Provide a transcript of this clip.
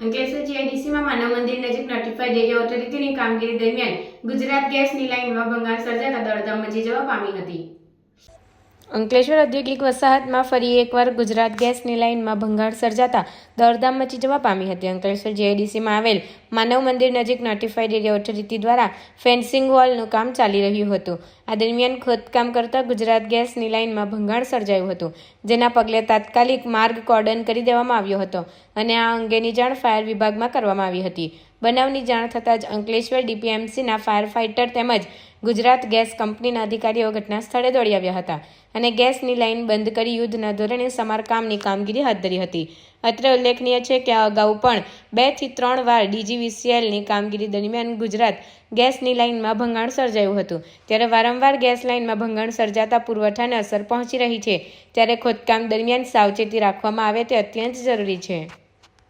અંકલેશ્વર જીઆઈડીસીમાં માનવ મંદિર નજીક notified area ઓથોરિટીની કામગીરી દરમિયાન ગુજરાત ગેસની લાઇનમાં ભંગાણ સર્જાતા દોડધામ મચી જવા પામી હતી. અંકલેશ્વર ઔદ્યોગિક વસાહતમાં ફરી એકવાર ગુજરાત ગેસની લાઇનમાં ભંગાણ સર્જાતા દોડધામ મચી જવા પામી હતી. અંકલેશ્વર જીઆઈડીસીમાં આવેલ માનવ મંદિર નજીક નોટિફાઈડ એરિયા ઓથોરિટી દ્વારા ફેન્સિંગ વોલનું કામ ચાલી રહ્યું હતું. આ દરમિયાન ખોદકામ કરતા ગુજરાત ગેસની લાઇનમાં ભંગાણ સર્જાયું હતું, જેના પગલે તાત્કાલિક માર્ગ કોર્ડન કરી દેવામાં આવ્યો હતો અને આ અંગેની જાણ ફાયર વિભાગમાં કરવામાં આવી હતી. બનાવની જાણ થતાં જ અંકલેશ્વર ડીપીએમસીના ફાયર ફાઇટર તેમજ ગુજરાત ગેસ કંપનીના અધિકારીઓ ઘટના સ્થળે દોડી આવ્યા હતા અને ગેસની લાઇન બંધ કરી યુદ્ધના ધોરણે સમારકામની કામગીરી હાથ ધરી હતી. અત્રે ઉલ્લેખનીય છે કે આ અગાઉ પણ બેથી ત્રણ વાર ડીજીવીસીએલની કામગીરી દરમિયાન ગુજરાત ગેસની લાઇનમાં ભંગાણ સર્જાયું હતું. ત્યારે વારંવાર ગેસ લાઇનમાં ભંગાણ સર્જાતા પુરવઠાને અસર પહોંચી રહી છે. ત્યારે ખોદકામ દરમિયાન સાવચેતી રાખવામાં આવે તે અત્યંત જરૂરી છે.